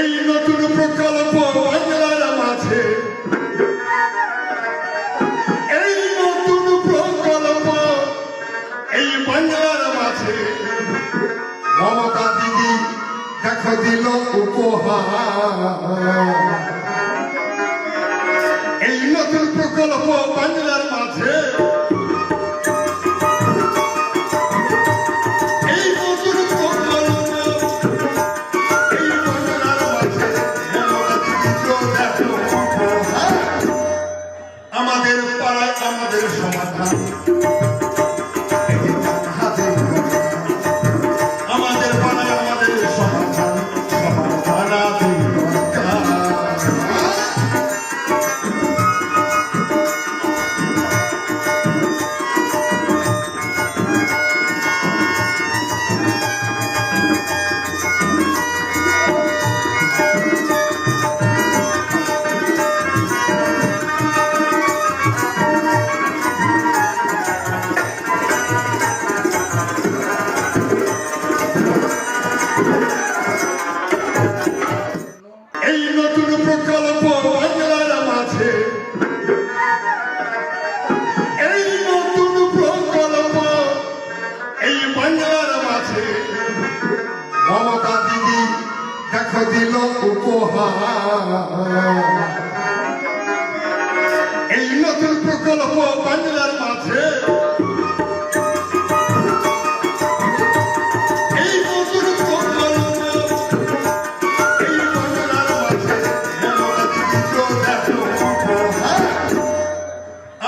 এই নতুন প্রকল্প বাংলার মাঝে। এই নতুন প্রকল্প এই বাংলার মাঝে। মমতা দিদি দেখো দিল উপহার। এই নতুন প্রকল্প বাংলার আমাদের সমাধান দেখো দিল উপহার। এই নতুন প্রকল্প বাংলার মাঝে।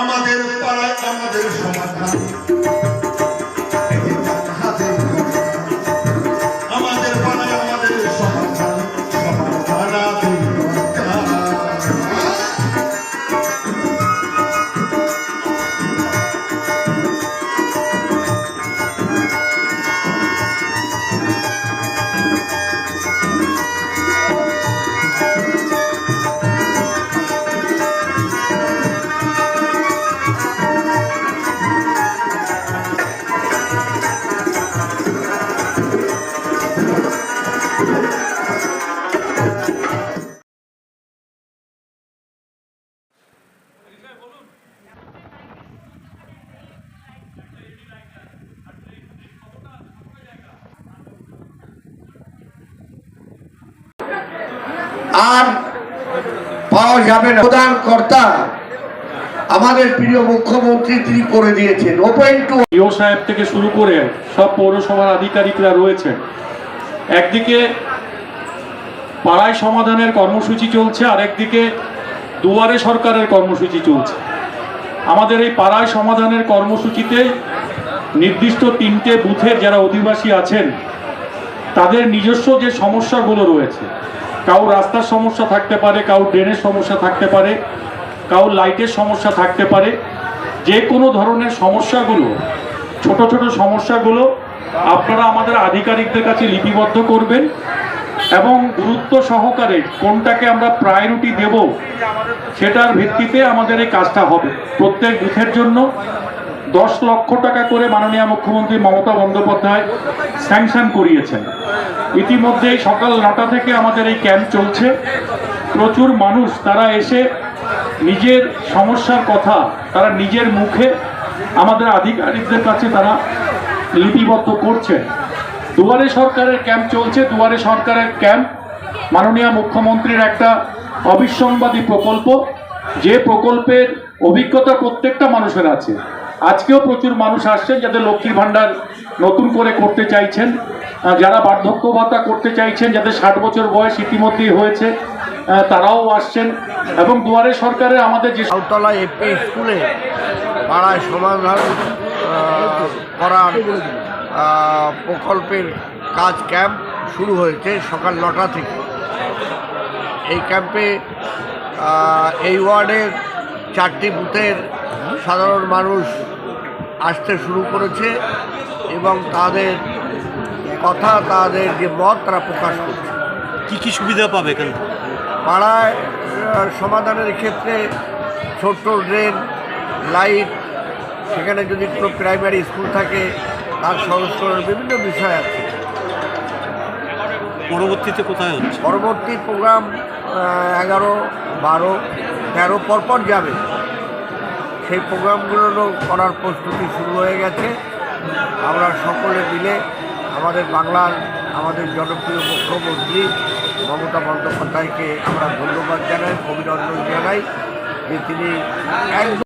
আমাদের পাড়ায় আমাদের সমাধান। আর পাওয়া যাবে না। প্রধান কর্তা, আমাদের প্রিয় মুখ্যমন্ত্রী তিনি করে দিয়েছেন। ওপেন টু ইও সাহেব থেকে শুরু করে সব পৌরসভার আধিকারিকরা রয়েছেন। একদিকে পাড়ায় সমাধানের কর্মসূচি চলছে আর একদিকে দুয়ারে সরকারের কর্মসূচি চলছে। আমাদের এই পাড়ায় সমাধানের কর্মসূচিতে নির্দিষ্ট তিনটে বুথের যারা অধিবাসী আছেন, তাদের নিজস্ব যে সমস্যাগুলো রয়েছে কাউ রাস্তার সমস্যা থাকতে পারে, কাউ ড্রেনের সমস্যা থাকতে পারে, কাউ লাইটের সমস্যা থাকতে পারে। যে কোনো ধরনের সমস্যাগুলো, ছোট ছোট সমস্যাগুলো আপনারা আমাদের আধিকারিকদের কাছে লিপিবদ্ধ করবেন এবং গুরুত্ব সহকারে কোনটাকে আমরা প্রায়োরিটি দেব, সেটার ভিত্তিতে আমাদের এই কাজটা হবে। প্রত্যেক বুথের জন্য দশ লক্ষ টাকা করে মাননীয় মুখ্যমন্ত্রী মমতা বন্দ্যোপাধ্যায় স্যাংশন করিয়েছেন। ইতিমধ্যে সকাল নটা থেকে আমাদের এই ক্যাম্প চলছে। প্রচুর মানুষ, তারা এসে নিজের সমস্যার কথা, তারা নিজের মুখে আমাদের আধিকারিকদের কাছে তারা লিপিবদ্ধ করছেন। দুয়ারে সরকারের ক্যাম্প চলছে। দুয়ারে সরকারের ক্যাম্প মাননীয় মুখ্যমন্ত্রীর একটা অবিসংবাদী প্রকল্প। যে প্রকল্পের অভিজ্ঞতা প্রত্যেকটা মানুষের আছে। আজকেও প্রচুর মানুষ আসছেন যাদের লক্ষ্মীর ভাণ্ডার নতুন করে করতে চাইছেন যারা বার্ধক্য ভাতা করতে চাইছেন, যাদের ষাট বছর বয়স ইতিমধ্যেই হয়েছে তারাও আসছেন এবং দুয়ারে সরকারের আমাদের যে সাউতলা এপি স্কুলে পাড়ায় সমাধান করার প্রকল্পের কাজ ক্যাম্প শুরু হয়েছে সকাল নটা থেকে। এই ক্যাম্পে এই ওয়ার্ডের চারটি বুথের সাধারণ মানুষ আসতে শুরু করেছে এবং তাদের কথা তাদের যে মত তারা প্রকাশ করছে। কি কি সুবিধা পাবে এখানে? পাড়ায় সমাধানের ক্ষেত্রে ছোট্ট ড্রেন লাইট সেখানে যদি কোনো প্রাইমারি স্কুল থাকে তার সংস্করণের বিভিন্ন বিষয় আছে। পরবর্তীতে কোথায় হচ্ছে? পরবর্তী প্রোগ্রাম এগারো বারো তেরো পরপর যাবে। সেই প্রোগ্রামগুলো করার প্রস্তুতি শুরু হয়ে গেছে। আমরা সকলে মিলে আমাদের বাংলার, আমাদের জনপ্রিয় মুখ্যমন্ত্রী মমতা বন্দ্যোপাধ্যায়কে আমরা ধন্যবাদ জানাই, অভিনন্দন জানাই যে তিনি